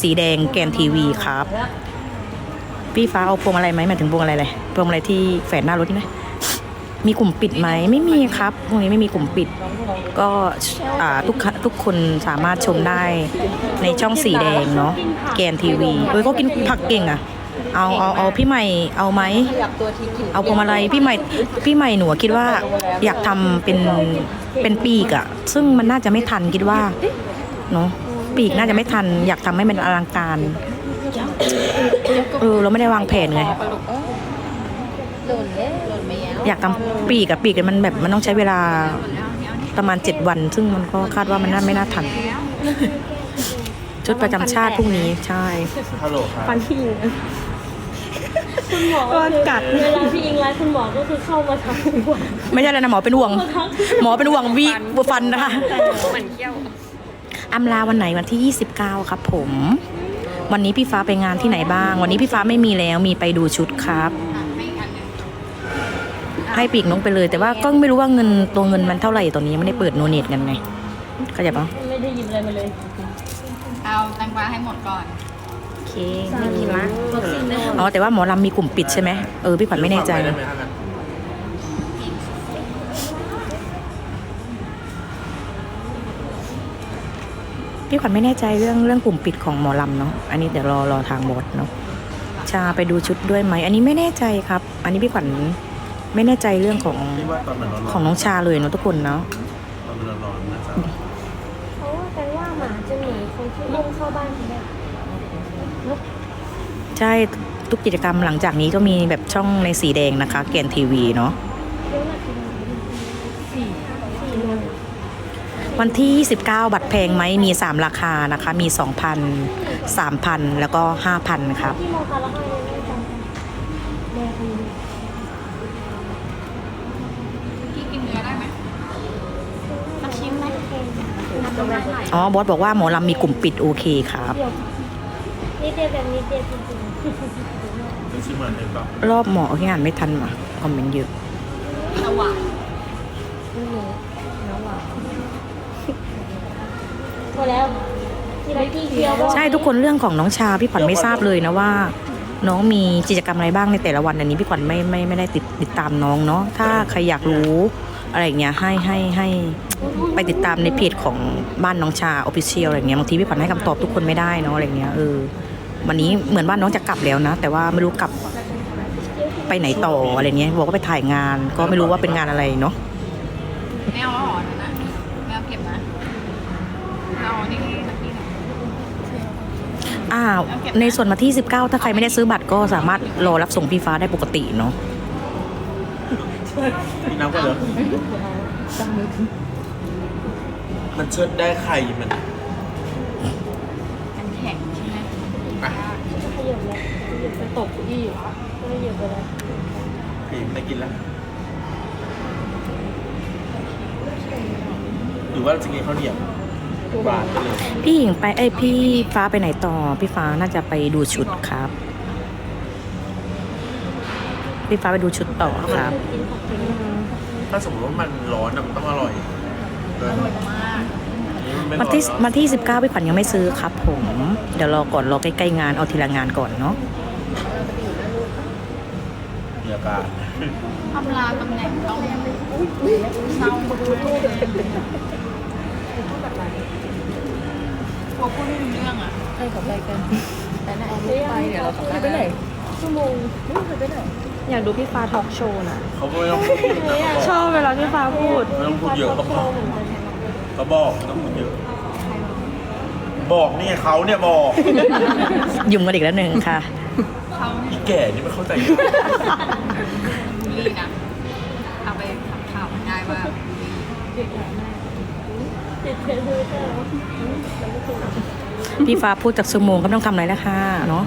สีแดงแกนทีวีครับ พี่ฟ้าเอาพวงอะไรไหมหมายถึงพวงอะไรเลยพวงอะไรที่แฝนหน้ารถนี่ไหมมีกลุ่มปิดไหมไม่มีครับพวกนี้ไม่มีกลุ่มปิด ก็ทุกทุกคนสามารถชมได้ในช่องสีแดงเนาะแกนทีวีโดยก็กินผักเก่งอะเอาเอาเอาพี่ใหม่เอาไหมเอาพวงมาลัยพี่ใหม่พี่ใหม่หนูคิดว่าอยากทำเป็นเป็นปีกอะซึ่งมันน่าจะไม่ทันคิดว่าเนาะ ปีกน่าจะไม่ทัน อยากทำให้มันอลังการ เออ เราไม่ได้วางแผนไงปลาดุกเอ้ยหล่นเอ๊ะหล่นไม่แล้วอยากทำปีกอะปีกอะมันแบบมันต้องใช้เวลาประมาณเจ็ดวัน ซึ่งมันก็คาดว่ามันน่าไม่น่าทัน ชุดประจำชาติพรุ่งนี้ใช่ฮัลโหลครับฟันพี่อิงคุณหมอก็กัดเวลาพี่อิงไลฟ์คุณหมอก็คือเข้ามาทำหัวไม่ใช่แล้วนะหมอเป็นห่วง หมอเป็นห่วงวีบัวฟันนะคะเหมือนเกี้ยว อำลาวันไหนวันที่ 29 ครับผม วันนี้พี่ฟ้าไปงานที่ไหนบ้าง วันนี้พี่ฟ้าไม่มีแล้วมีไปดูชุดครับให้ปีกน้องไปเลย แต่ว่าก็ไม่รู้ว่าเงินตัวเงินมันเท่าไหร่ตอนนี้ยังไม่ได้เปิดโนเนตกันไงเข้าใจปะไม่ได้ยินอะไรมาเลย เอาแตงกวาให้หมดก่อนโอเคไม่กินละอ๋อแต่ว่าหมอลำมีกลุ่มปิดใช่ไหมเออพี่ขวัญไม่แน่ใจ ได้ไหมครับ พี่ขวัญไม่แน่ใจเรื่องเรื่องกลุ่มปิดของหมอลำเนาะอันนี้เดี๋ยวรอรอทางบอสเนาะชาไปดูชุดด้วยไหมอันนี้ไม่แน่ใจครับ อันนี้พี่ขวัญไม่แน่ใจเรื่องของพี่ว่าตอนมันร้อนๆของน้องชาเลยเนาะทุกคนเนาะตอนมันร้อนๆนะครับเพราะว่าแปลว่าหมาจะหนีคนที่มุ่งเข้าบ้านเขาได้ใช่ทุกกิจกรรมหลังจากนี้ก็มีแบบช่องในสีแดงนะคะแกนทีวีเนาะ เดี๋ยวนาทีสี่สี่โมง วันที่ 29 บัตรแพงไหมมี 3 ราคานะคะ มี 2,000 3,000 แล้วก็ 5,000 ครับที่โมคาราไฮเลยไม่จำแม่คนนี้พี่กินเนื้อได้ไหมสักชิ้นไหมจำได้ไหมอ๋อ บอสบอกว่าหมอลำมีกลุ่มปิดโอเคครับเดี๋ยวนิดเดียวแบบนิดเดียวจริงเป็นชิมเหมือนเองก็รอบหมอที่อ่านไม่ทันว่ะคอมเมนต์เยอะ พอแล้วที่เราที่เคี้ยวใช่ทุกคนเรื่องของน้องชาพี่ขวัญไม่ทราบเลยนะว่า น้องมีกิจกรรมอะไรบ้างในแต่ละวันอันนี้พี่ขวัญไม่ไม่ไม่ได้ติดติดตามน้องเนาะถ้าใครอยากรู้อะไรอย่างเงี้ยให้ให้ให้ไปติดตามในเพจของบ้านน้องชาออฟฟิเชียลอะไรเงี้ยบางทีพี่ขวัญให้คำตอบทุกคนไม่ได้เนาะอะไรเงี้ยเออวันนี้เหมือนว่าน้องจะกลับแล้วนะ แต่ว่าไม่รู้กลับไปไหนต่ออะไรเงี้ยบอกว่าไปถ่ายงานก็ไม่รู้ว่าเป็นงานอะไรเนาะไม่เอาแล้วเหรอเดี๋ยวนะไม่เอาเก็บนะ เอานี่สักทีหนึ่งอ่าในส่วนมาที่ 19 ถ้าใครไม่ได้ซื้อบัตรก็สามารถรอรับส่งพี่ฟ้าได้ปกติเนาะพี่น้ำก็เหรอมันเชิดได้ไข่มันมันแข็งใช่ไหมอะขยับแล้วขยับไปตกอีกก็ขยับไปแล้วพี่ไม่กินแล้ว หรือว่าจะกินข้าวเหนียว หวานไปเลยพี่หญิงไปเอ้ยพี่ฟ้าไปไหนต่อ พี่ฟ้าน่าจะไปดูชุดครับ พี่ฟ้าไปดูชุดต่อครับกินผักกินมาถ้าสมมติว่ามันร้อนอะมันต้องอร่อยเอออร่อยมากอันนี้มันไม่วันร้อนที่หรอกวันที่19พี่ขวัญยังไม่ซื้อครับ ผม เดี๋ยวรอก่อนรอใกล้ๆงานเอาทีละงานก่อนเนาะมีอาการอำลาตำแหน่งต้องเศร้ามากเลย กลัวพูดไม่รู้เรื่องอะใครกับอะไรกันแต่ไหนไปเดี๋ยวเรากลับไปไหนชั่วโมงไม่เคยไปไหนอยากดูพี่ฟ้าทอล์กโชว์นะเขาก็ไม่ต้องพูดเยอะชอบเวลาพี่ฟ้าพูดไม่ต้องพูดเยอะเขาบอกเขาบอกไม่ต้องพูดเยอะ บอกนี่เขาเนี่ยบอกยุ่งกันอีกแล้วหนึ่งค่ะเขาอีแก่นี่ไม่เข้าใจลีนะเอาไปทำข่าวมันได้ว่า พี่ฟ้าพูดจากชั่วโมงก็ไม่ต้องทำอะไรแล้วค่ะเนาะ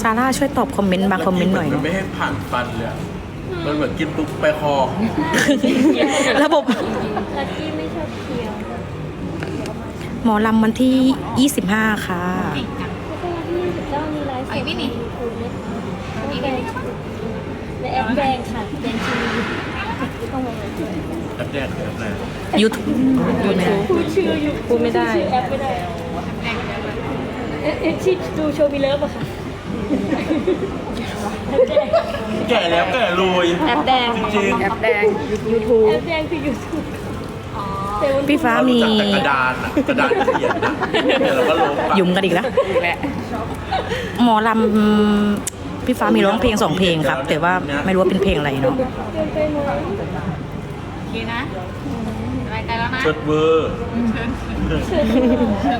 ซาร่าช่วยตอบคอมเมนต์บางคอมเมนต์หน่อย มันเนาะไม่ให้ผ่านฟันเลยอะมันเหมือนกินปุ๊บไปคอ ระบบ ลักกี้ไม่ชอบเคี้ยวหมอลำวันที่ 25 ค่ะเก่งจังแล้วก็วันที่ยี่สิบเก้ามีไลฟ์สดไอ้นี่นี่คุณไหมคะนี่แดนี่งในแอปแดงค่ะแดง แอปแดงคือแอปอะไรยูทูบยูทูบพูดชื่ออยู่พูดไม่ได้ชื่อแอปไม่ได้เอ๊ะเอ๊ะที่ดูโชว์มีเลิฟอะค่ะแอปแดงแก่แล้วแก่รวยแอปแดงจริงแอปแดง YouTube แอปแดงคือยูทูบแต่วันพี่ๆฟ้าเรามีรู้จักแต่กระดานอะกระดานเขียนนะเดี๋ยวเราก็ลบอะยุ่มกันอีกแล้วอีกแล้วหมอลำ พี่ฟ้ามีร้องเพลงสองเพลงครับ แต่ว่าไม่รู้ว่าเป็นเพลงอะไรเนาะเกินไปไหมโอเคนะสบายใจแล้วนะเชิดเวอร์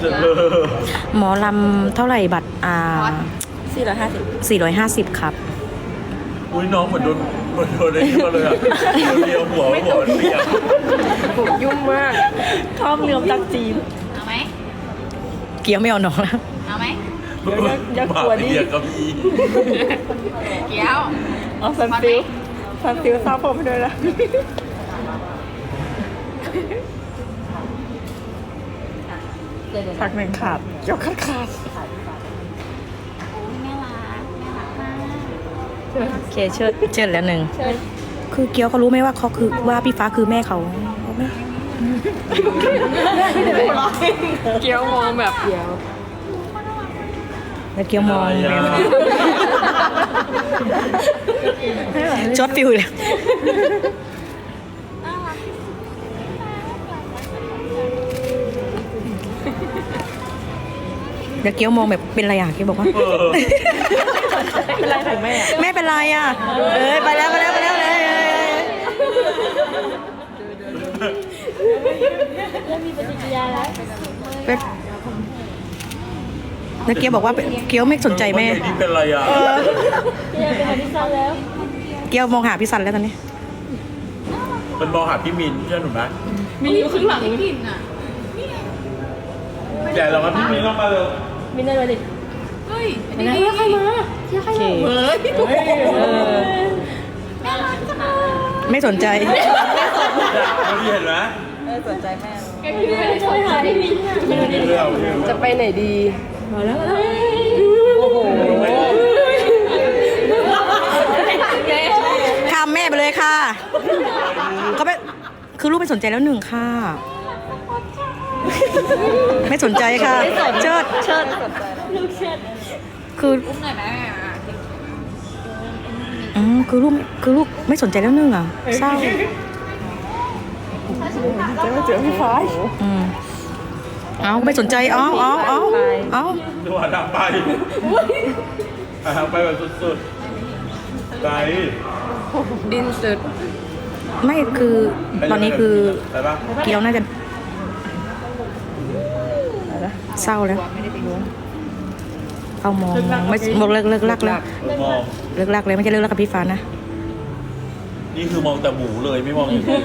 เชิดเวอร์หมอลำเท่าไหร่บัตรอ่า450 450ครับอุ้ยน้องเหมือนโดนเหมือนโดนอะไรขึ้นมาเลยอะโดนเลียวหัวหัวเปียกผมยุ่งมากชอบเนื้อจากจีนเอาไหมเกี้ยวไม่เอาน้องแล้วเอาไหม เดี๋ยวอย่าอย่ากลัวดิหมาเปียกกับอีเกี้ยวเอาซันฟิลซันฟิลซาผมให้ด้วยนะผักหนึ่งขาดยกขาดขาดโอ้ยน่ารักน่ารักมากโอเคเชิดเชิดแล้วหนึ่งคือเกี้ยวเขารู้ไหมว่าเขาคือว่าพี่ฟ้าคือแม่เขารู้ไหมเกี๊ยวมองแบบ แล้วเกี้ยวมองอะไรแม่อะช็อตฟิลเลยแล้วเกี้ยวมองแบบเป็นไรอะเกี้ยวบอกว่า เออเป็นไรของแม่อะแม่เป็นไรอะ เอ้ยไปแล้วไปแล้วไปแล้วเลยเริ่มมีปฏิกิริยาแล้ว เป็น แล้วเกี้ยวบอกว่าเกี้ยวไม่สนใจแม่ นี่เป็นอะไรอะพี่ยาไปหาพี่ซันแล้วเกี้ยวมองหาพี่สันแล้วตอนนี้ มันมองหาพี่มินเชื่อหนูไหมมีอยู่ข้างหลังกลิ่นอะแต่เราว่าพี่มินต้องมาเลยมินได้เลยดิเฮ้ยอันมินนี้ได้ใครมาเที่ยใครมาเฮ้ยเออน่ารักจังเลยไม่สนใจพี่เห็นไหมสนใจแม่แกคิดว่าจะช่วยหาพี่มินค่ะมีเรื่องมีจะไปไหนดี โอ้โหข้ามแม่ไปเลยค่ะ ก็ไม่คือลูกไม่สนใจแล้วหนึ่งค่ะ ไม่สนใจค่ะ เชิดเชิดลูกเชิดคืออุ้มหน่อยไหมอะอืมคือลูกคือลูกไม่สนใจแล้วหนึ่งอะเศร้าจะมาเจอพี่ฟ้าอืม เอาไม่สนใจเอาเอาเอาเอาดูหันทางไปหันทางไปแบบสุดๆไกลดินสุดไม่คือตอนนี้คือไปปะเกียวน่าจะเศร้าแล้วเขามองไม่บอกเลิกเลิกลักแล้วมองเลิกลักเลยไม่ใช่เลิกลักกับพี่ฟ้านะ นี่คือมองแต่หมูเลยไม่มองอย่างอื่น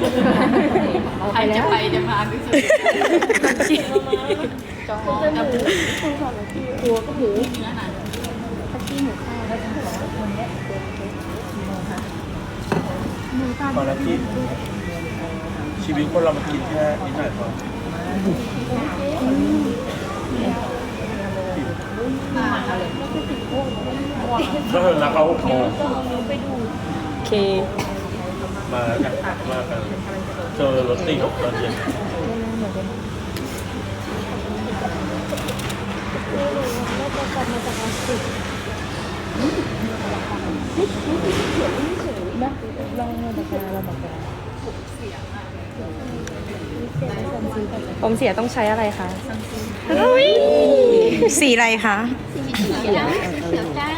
ใครจะไปจะมาที่สุดจองกับหมูหัวก็หมูนั่นน่ะตอนละกินชีวิตคนเรามันกินแค่นิดหน่อยพอก็คือนัดเขาหกโมงโอเค มาแล้วกันมากันเจอรถติดตอนเย็นผมเสียต้องใช้อะไรคะสีอะไรคะเขียวเขียว